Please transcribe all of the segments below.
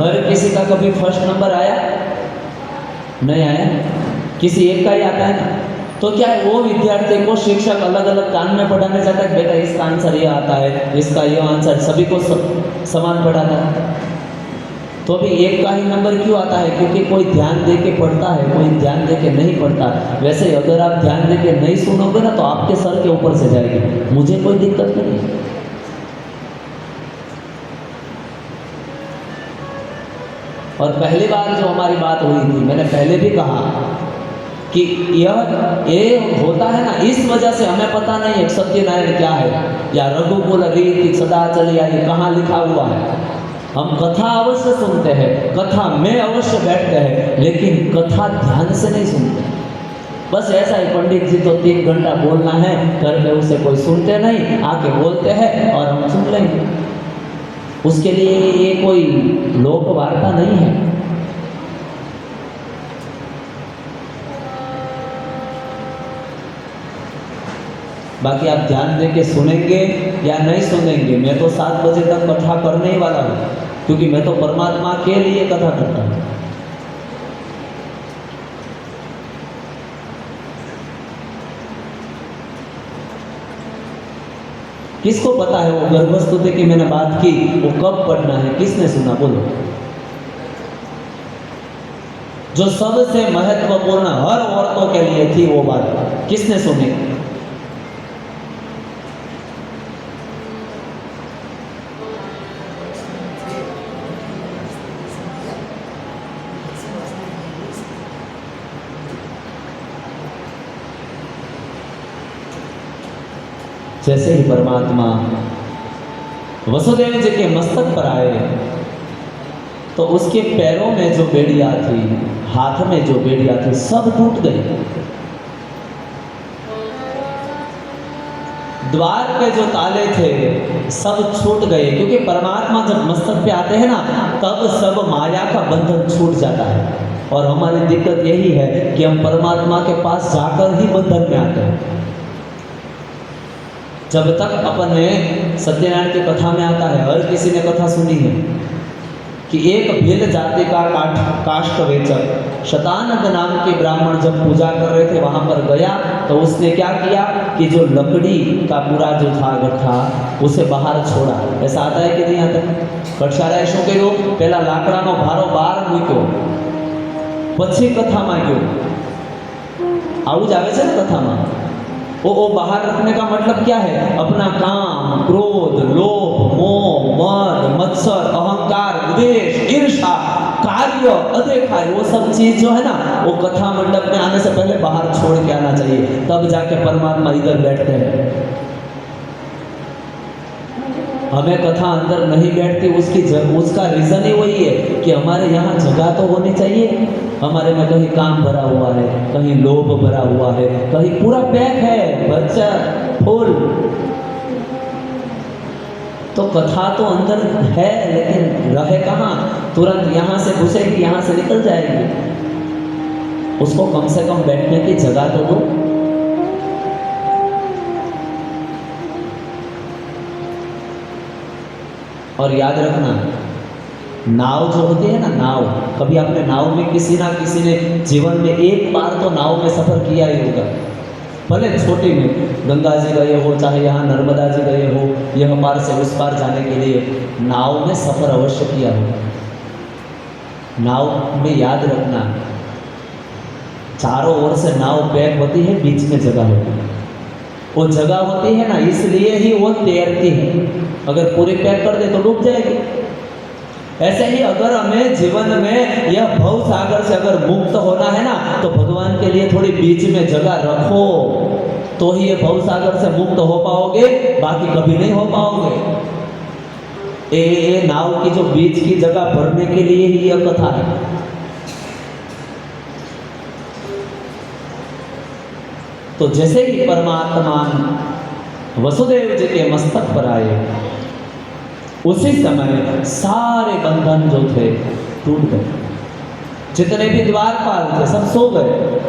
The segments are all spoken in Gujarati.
हर किसी का कभी फ़र्स्ट नंबर आया? नहीं आया। किसी एक का ही आता है ना? तो क्या है, वो विद्यार्थी को शिक्षक अलग अलग कान में पढ़ाने जाता है बेटा, इसका आंसर ये आता है, इसका ये आंसर सभी को समान पढ़ाता है। तो अभी एक का ही नंबर क्यों आता है? क्योंकि कोई ध्यान दे के पढ़ता है, कोई ध्यान दे के नहीं पढ़ता। वैसे अगर आप ध्यान दे के नहीं सुनोगे ना तो आपके सर के ऊपर से जाएगी। मुझे कोई दिक्कत नहीं और पहली बार जो हमारी बात हुई थी, मैंने पहले भी कहा कि यह ये होता है ना, इस वजह से हमें पता नहीं है सत्यनारायण क्या है, या रघुकुल रीति सदा चली आई कहाँ लिखा हुआ है। हम कथा अवश्य सुनते हैं, कथा में अवश्य बैठते हैं, लेकिन कथा ध्यान से नहीं सुनते। बस ऐसा ही पंडित जी तो तीन घंटा बोलना है, घर में उसे कोई सुनते नहीं, आके बोलते हैं और हम सुन लेंगे। उसके लिए ये कोई लोक वार्ता नहीं है। बाकी आप ध्यान दे के सुनेंगे या नहीं सुनेंगे, मैं तो सात बजे तक कथा करने ही वाला हूँ, क्योंकि मैं तो परमात्मा के लिए कथा करता हूँ। किसको पता है वो गर्भस्थ गर्भस्तुति कि मैंने बात की, वो कब पढ़ना है, किसने सुना, बोलो। जो सबसे महत्वपूर्ण हर औरतों के लिए थी वो बात, किसने सुनी? परमात्मा। वसुदेव जी के मस्तक पर आए तो उसके पैरों में जो बेड़िया थी, हाथ में जो बेड़िया थी, सब टूट गई। द्वार पे जो ताले थे, सब छूट गए, क्योंकि परमात्मा जब मस्तक पे आते हैं ना, तब सब माया का बंधन छूट जाता है। और हमारी दिक्कत यही है कि हम परमात्मा के पास जाकर ही बंधन में आते हैं। जब तक अपन ने सत्यनारायण की कथा में आता है हर किसी ने कथा सुनी है कि एक भिन्न जाति का काठ काष्ठ वेचक शतानंद नाम के ब्राह्मण जब पूजा कर रहे थे वहां पर गया तो उसने क्या किया कि जो लकड़ी का पूरा जो था गट्ठा उसे बाहर छोड़ा ऐसा आता है कि नहीं आता કક્ષારાએ શું કર્યું પહેલા લાકડાનો ભારો બહાર મૂક્યો પછી કથામાં ગયો આવું જ આવે છે ને કથામાં वो वो बाहर रखने का मतलब क्या है अपना काम क्रोध लोभ मोह मद मत्सर अहंकार द्वेष ईर्षा कार्य अदेखा वो सब चीज जो है ना वो कथा मंडप में आने से पहले बाहर छोड़ के आना चाहिए तब जाके परमात्मा इधर बैठते हैं हमें कथा अंदर नहीं बैठती उसकी जग, उसका रीजन ही वही है कि हमारे यहाँ जगह तो होनी चाहिए। हमारे में कहीं काम भरा हुआ है कहीं लोभ भरा हुआ है कहीं पूरा पैक है बच्चा फूल। तो कथा तो अंदर है लेकिन रहे कहाँ? तुरंत यहाँ से घुसेगी यहाँ से निकल जाएगी। उसको कम से कम बैठने की जगह तो दो। और याद रखना, नाव जो होती है ना, नाव, कभी आपने नाव में किसी ना किसी ने जीवन में एक बार तो नाव में सफ़र किया ही होगा। भले छोटे में गंगा जी गए हो, चाहे यहाँ नर्मदा जी गए हो, यह पार से उस पार जाने के लिए नाव में सफ़र अवश्य किया होगा। नाव में याद रखना, चारों ओर से नाव पैक होती है, बीच में जगह होती है। वो जगह होती है ना, इसलिए ही वो तैरती है। अगर पूरी पैक कर दे तो डूब जाएगी। ऐसे ही अगर हमें जीवन में यह भव सागर से अगर मुक्त होना है ना तो भगवान के लिए थोड़ी बीच में जगह रखो तो ही ये भव सागर से मुक्त हो पाओगे, बाकी कभी नहीं हो पाओगे। ये ये नाव की जो बीच की जगह भरने के लिए ही यह कथा है। तो जैसे ही परमात्मा वसुदेव जी के मस्तक पर आए, उसी समय सारे बंधन जो थे टूट गए। जितने भी द्वारपाल थे, सब सो गए।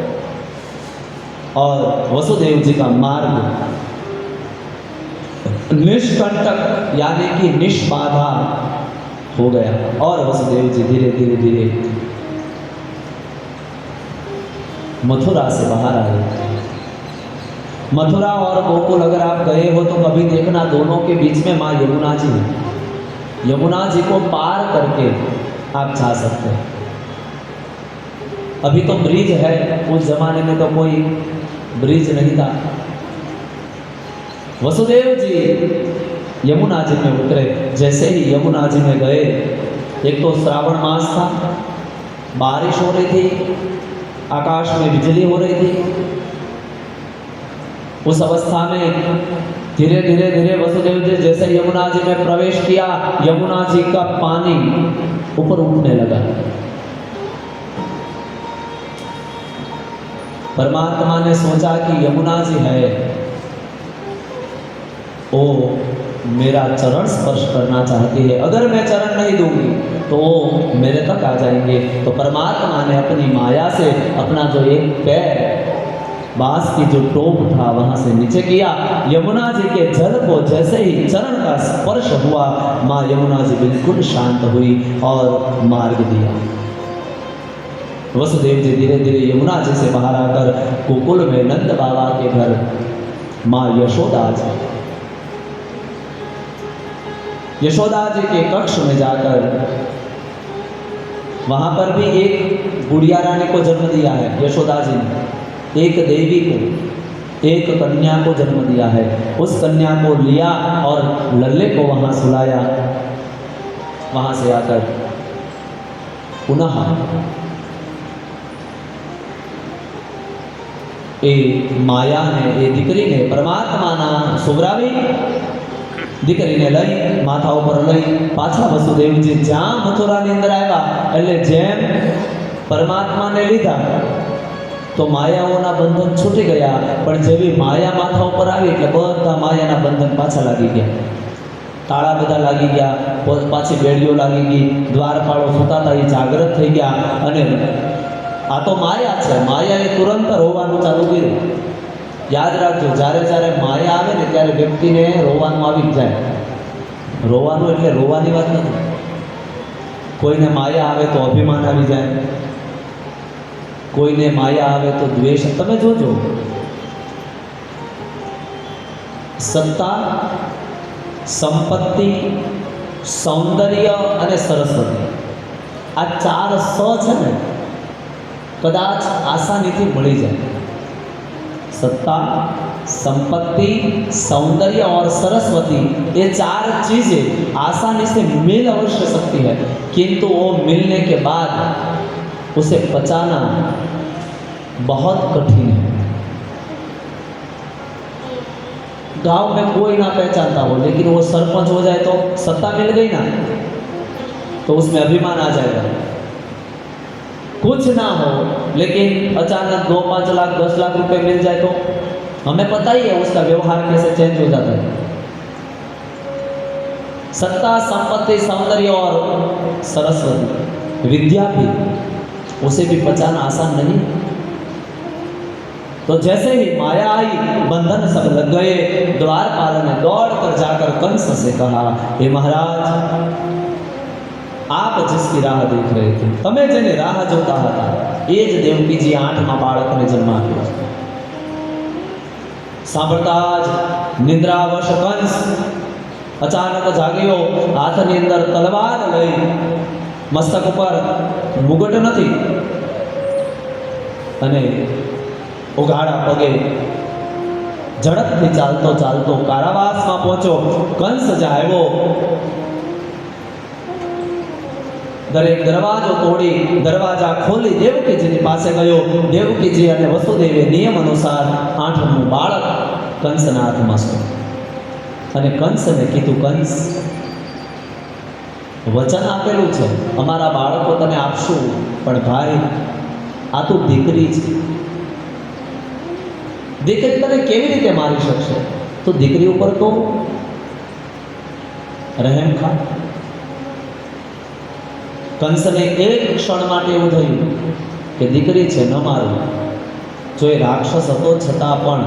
और वसुदेव जी का मार्ग निष्कंटक, यानी कि निष्बाधा हो गया। और वसुदेव जी धीरे धीरे धीरे मथुरा से बाहर आए। मथुरा और गोकुल अगर आप गए हो तो कभी देखना, दोनों के बीच में माँ यमुना जी है। यमुना जी को पार करके आप जा सकते हैं। अभी तो ब्रिज है, उस जमाने में तो कोई ब्रिज नहीं था। वसुदेव जी यमुना जी में उतरे। जैसे ही यमुना जी में गए, एक तो श्रावण मास था, बारिश हो रही थी, आकाश में बिजली हो रही थी उस अवस्था में धीरे धीरे धीरे वसुदेव जी, जैसे यमुना जी में प्रवेश किया, यमुना जी का पानी ऊपर उठने लगा। परमात्मा ने सोचा कि यमुना जी है। वो मेरा चरण स्पर्श करना चाहती है। अगर मैं चरण नहीं दूँगी तो मेरे तक आ जाएँगे। तो परमात्मा ने अपनी माया से अपना जो एक पैर बाँस की जो टोप था, वहाँ से नीचे किया। यमुना जी के जल को जैसे ही चरण का स्पर्श हुआ, माँ यमुना जी बिल्कुल शांत हुई और मार्ग दिया। वसुदेव जी धीरे धीरे यमुना जी से बाहर आकर कुकुल में नंद बाबा के घर, माँ यशोदा जी। यशोदा जी के कक्ष में जाकर वहाँ पर भी एक गुड़िया रानी को जन्म दिया है, यशोदा जी ने। एक देवी को एक कन्या को जन्म दिया है उस कन्या को लिया और लल्ले को वहां सुलाया वहां से आकर पुनः એ માયાને એ દીકરીને પરમાત્માના સુવરાવી દીકરીને લઈ માથા ઉપર લઈ પાછા વસુદેવજી જ્યાં મથુરાની અંદર આવ્યા એટલે જેમ પરમાત્માને લીધા તો માયાઓના બંધન છૂટી ગયા. પણ જેવી માયા માથા ઉપર આવી એટલે બધા માયાના બંધન પાછા લાગી ગયા. તાળા બધા લાગી ગયા. પાછી બેડીઓ લાગી ગઈ. દ્વારપાળો સુતાતા એ જાગૃત થઈ ગયા. અને આ તો માયા છે. માયાએ તુરંત રોવાનું ચાલુ કર્યું. યાદ રાખજો, જ્યારે જ્યારે માયા આવે ને ત્યારે વ્યક્તિને રોવાનું આવી જાય. રોવાનું એટલે રોવાની વાત નથી. કોઈને માયા આવે તો અભિમાન આવી જાય. કોઈને માયા આવે તો દ્વેષ તમે જોજો સત્તા સંપત્તિ સૌંદર્ય અને સરસ્વતી આ ચાર સ છે ને કદાચ આસાનીથી મળી જાય सत्ता संपत्ति सौंदर्य और सरस्वती ये चार चीजें आसानी से मिल अवश्य सकती है किंतु वो मिलने के बाद उसे पचाना बहुत कठिन है। गाँव में कोई ना पहचानता हो, लेकिन वो सरपंच हो जाए तो सत्ता मिल गई ना तो उसमें अभिमान आ जाएगा। कुछ ना हो, लेकिन अचानक दो पाँच लाख, दस लाख रुपए मिल जाए तो हमें पता ही है उसका व्यवहार कैसे चेंज हो जाता है। सत्ता, संपत्ति, सौंदर्य और सरस्वती, विद्या भी। उसे भी पचाना आसान नहीं तो जैसे ही माया आई बंधन सब लग गए द्वारपाल ने दौड़ कर जाकर कंस से कहा हे महाराज આપ जिसकी રાહ દેખ રહે थे તમે જેની રાહ જોતા હતા એ જ દેવકીજી આઠમા બાળકને જન્મ આપ્યો છે સાંભળતા જ નિંદ્રાવશ કંસ અચાનક જાગ્યો હાથની અંદર તલવાર લઈ મસ્તક ઉપર મુગટ નથી. અને ઉઘાડા પગે ઝડપથી ચાલતો ચાલતો કારાવાસમાં પહોંચ્યો. કંસ આવ્યો. દરેક દરવાજો તોડી દરવાજા ખોલી દેવકીજીની પાસે ગયો. દેવકીજી અને વસુદેવે નિયમ અનુસાર આઠમું બાળક કંસના હાથમાં અને કંસને કીધું, કંસ વચન આપેલું છે. અમારા બાળકો તને આપશું, પણ ભાઈ, આ તો દીકરી છે. દીકરી તને કેવી રીતે મારી શકશે? તો દીકરી ઉપર તો રહેમ ખા. કંસને એક ક્ષણ માટે એવું થયું કે દીકરી છે, ન મારું. જો એ રાક્ષસ હતો, છતાં પણ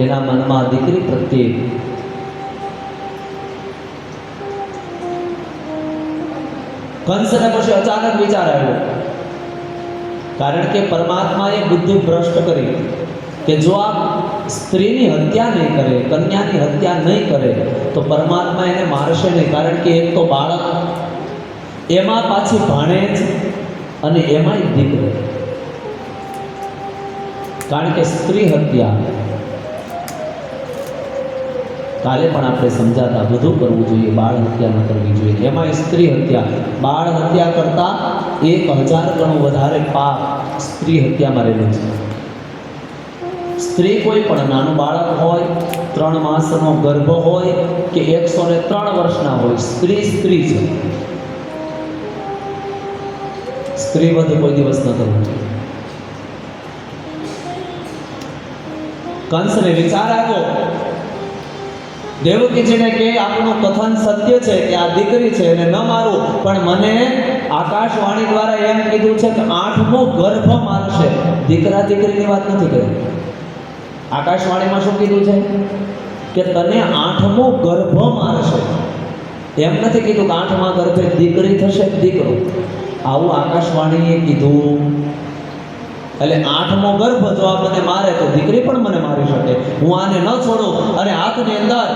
એના મનમાં દીકરી પ્રત્યે કંસને પછી અચાનક વિચાર આવ્યો. કારણ કે પરમાત્માએ બુદ્ધિ ભ્રષ્ટ કરી. કે જો આ સ્ત્રીની હત્યા નહીં કરે, કન્યાની હત્યા નહીં કરે, તો પરમાત્મા એને મારશે નહીં. કારણ કે એક તો બાળક, એમાં પાછી ભાણેજ અને એમાંય દીકરો. કારણ કે સ્ત્રી હત્યા કાલે પણ આપણે સમજાતા બધું કરવું જોઈએ, બાળ હત્યા ન કરવી જોઈએ. એમાં સ્ત્રી હત્યા, બાળ હત્યા કરતાં એક હજાર ગણું વધારે પાપ સ્ત્રી હત્યામાં રહેલું છે. સ્ત્રી કોઈ પણ નાનું બાળક હોય, ત્રણ માસનો ગર્ભ હોય કે એકસો ને ત્રણ વર્ષના હોય, સ્ત્રી સ્ત્રી છે. સ્ત્રી વધુ કોઈ દિવસ ન કરવું કંસને વિચાર આવ્યો દેવકીજીને કે આપણું કથન સત્ય છે કે આ દીકરી છે એને ન મારું, પણ મને આકાશવાણી દ્વારા એમ કીધું છે કે આઠમો ગર્ભ મારશે. દીકરા દીકરીની વાત નથી કરી. આકાશવાણીમાં શું કીધું છે? કે તને આઠમો ગર્ભ મારશે. એમ નથી કીધું કે આઠમા ગર્ભે દીકરી થશે દીકરો. આવું આકાશવાણીએ કીધું. એટલે આઠમો ગર્ભ જો આ મને મારે તો દીકરી પણ મને મારી શકે. હું આને ન છોડું. અને હાથની અંદર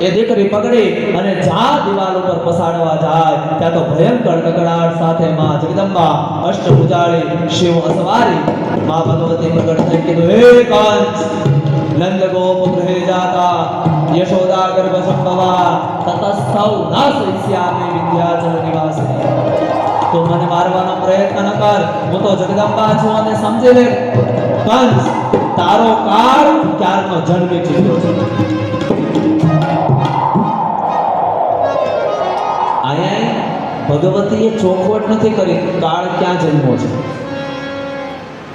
એ દીકરી પકડી અને જા દિવાલ ઉપર પસાડવા જાય. ત્યાં તો ભયંકર કકડાટ સાથે માં જગદંબા, અષ્ટભુજાળી, શિવ અસવારી, માં ભગવતી પ્રગટ થઈ કીધું, હે કંસ નંદ ગોપ ગૃહે જાતા, યશોદા ગર્ભ સંભવા તતસ્થૌ ન શિષ્યામે વિદ્યાચર નિવાસી. તો મને મારવાનો પ્રયત્ન ન કર. હું તો જગદંબા છું અને સમજી લે. કંસ તારો કાળ ક્યારનો જન્મી ચૂક્યો છે? અહીંયા ભગવતીએ ચોખવટ નથી કરી. કાળ ક્યાં જન્મો છે?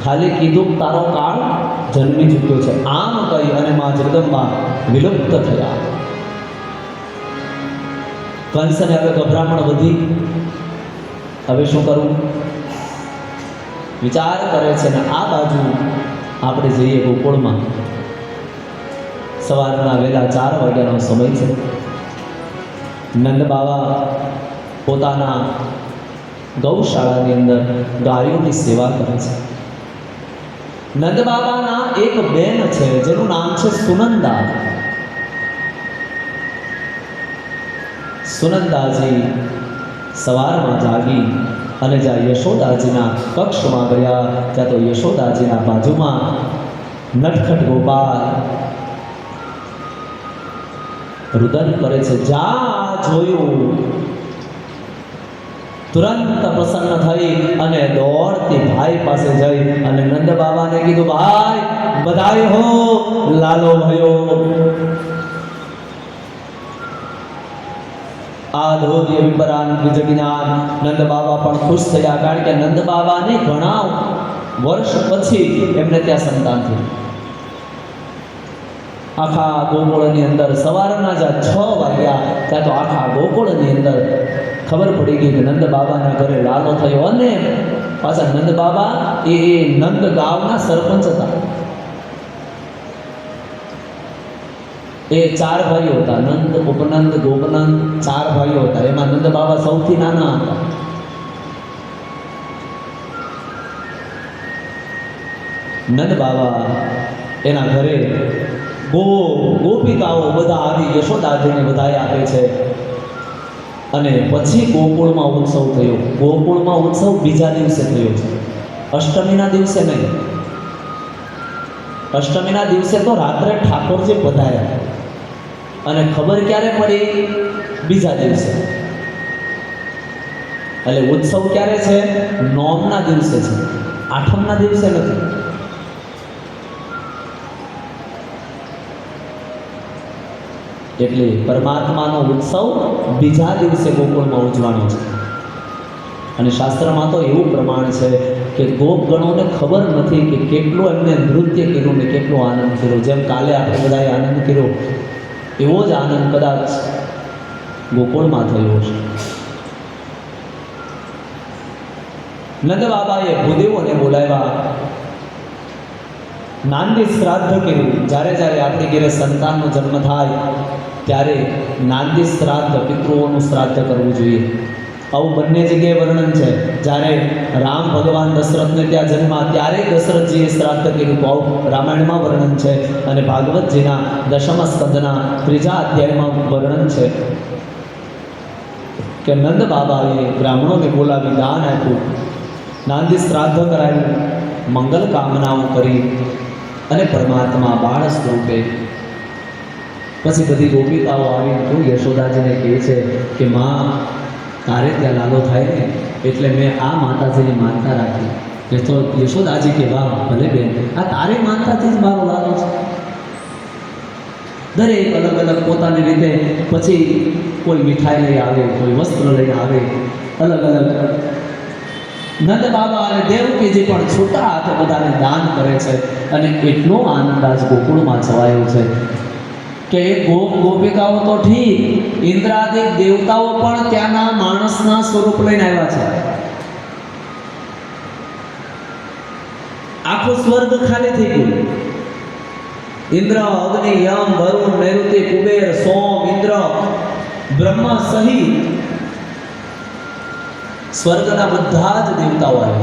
ખાલી કીધું તારો કાળ જન્મી ચૂક્યો છે. આમ કહી અને મા જગદંબા વિલુપ્ત થયા. કંસને હવે ગભરામણ વધી. હવે શું કરવું વિચાર કરે છે ને આ બાજુ આપણે જઈએ ગોકુળમાં. સવારના વહેલા ચાર વાગ્યાનો સમય છે. નંદ બાવા પોતાના ગૌશાળાની અંદર ગાયોની સેવા કરે છે. નંદ બાબાના એક બેન છે, જેનું નામ છે સુનંદા. સુનંદાજી સવારમાં જાગી અને જ્યાં યશોદાજીના કક્ષમાં ગયા, ત્યાં તો યશોદાજીના બાજુમાં નટખટ ગોપાલ રુદન કરે છે જ્યાં જોયું. તુરંત પ્રસન્ન થઈ અને દોડતી ભાઈ પાસે જઈ અને નંદ બાબાને કીધું, ભાઈ, બધાય હો, લાલો ભયો. આધોર્ય વિપરાન દ્વિજ જ્ઞાન નંદ બાબા પણ ખુશ થયા. કારણ કે નંદ બાબાને ઘણા વર્ષ પછી એમને ત્યાં સંતાન થયું. આખા ગોકુળની અંદર સવારના જ્યાં છ વાગ્યા ત્યાં તો આખા ગોકુળની અંદર ખબર પડી ગઈ કે નંદ બાબાના ઘરે લાલો થયો અને પાછા નંદ બાબા એ નંદ ગામના સરપંચ હતા. એ ચાર ભાઈઓ હતા. નંદ, ઉપનંદ, ગોપનંદ ચાર ભાઈઓ હતા. એમાં નંદ બાબા સૌથી નાના હતા. નંદ બાબા એના ઘરે ગો, ગોપિકાઓ બધા આવી યશોદાજીને બધાએ આપે છે. અને પછી ગોકુળમાં ઉત્સવ થયો. ગોકુળમાં ઉત્સવ બીજા દિવસે થયો છે. અષ્ટમીના દિવસે નહીં. અષ્ટમીના દિવસે તો રાત્રે ઠાકોરજી પધાર્યા અને ખબર ક્યારે પડી? બીજા દિવસે. એટલે ઉત્સવ ક્યારે છે? નોમના દિવસે છે. આઠમના દિવસે નથી. એટલે પરમાત્માનો ઉત્સવ બીજા દિવસે ગોકુળમાં ઉજવાનો છે. અને શાસ્ત્રમાં તો એવું પ્રમાણ છે કે ગોપગણોને ખબર નથી કે કેટલું એમને નૃત્ય કર્યું ને કેટલો આનંદ કર્યો. જેમ કાલે આપણે બધાએ આનંદ કર્યો. એવો જ આનંદ કદાચ ગોકુળમાં થયો છે નંદ બાબાએ ભૂદેવોને બોલાવ્યા. નાનદી શ્રાદ્ધ કર્યું જ્યારે જ્યારે આપણી ઘેરે સંતાનનો જન્મ થાય, ત્યારે નાનદી શ્રાદ્ધ પિતૃઓનું શ્રાદ્ધ કરવું જોઈએ. આવું બંને જગ્યાએ વર્ણન છે. જ્યારે રામ ભગવાન દશરથને ત્યાં જન્મા, ત્યારે દશરથજીએ શ્રાદ્ધ કર્યું. આવું રામાયણમાં વર્ણન છે અને ભાગવતજીના દશમ સ્કંદના ત્રીજા અધ્યાયમાં વર્ણન છે કે નંદ બાબાએ બ્રાહ્મણોને બોલાવી દાન આપ્યું. નાંદી શ્રાદ્ધ કરાવ્યું મંગલ કામનાઓ કરી અને પરમાત્મા બાળ સ્વરૂપે. પછી બધી ગોપિકાઓ આવીને યશોદાજીને કહે છે કે, માં તારે ત્યાં લાલો થાય ને, એટલે મેં આ માતાજીની માનતા રાખી. એ તો યશોદાજી કે વાહ, ભલે બેન, આ તારે માનતાથી જ મારો લાલો છે. દરેક અલગ અલગ પોતાની રીતે, પછી કોઈ મીઠાઈ લઈ આવે, કોઈ વસ્ત્ર લઈ આવે, અલગ અલગ. નંદ બાબા અને દેવકીજી પણ છૂટા હાથે બધાને દાન કરે છે અને એટલો આનંદ આજ ગોકુળમાં છવાયો છે. કે ગોપ ગોપિકાઓ તો ઠીક, ઇન્દ્રાદિક દેવતાઓ પણ ત્યાંના માણસના સ્વરૂપ લઈને આવ્યા છે. આખું સ્વર્ગ ખાલી થઈ ગયું. ઇન્દ્ર, અગ્નિ, યમ, વરુણ નૈઋતિ કુબેર, સોમ, ઇન્દ્ર, બ્રહ્મા સહિત સ્વર્ગના બધા જ દેવતાઓ આવ્યા.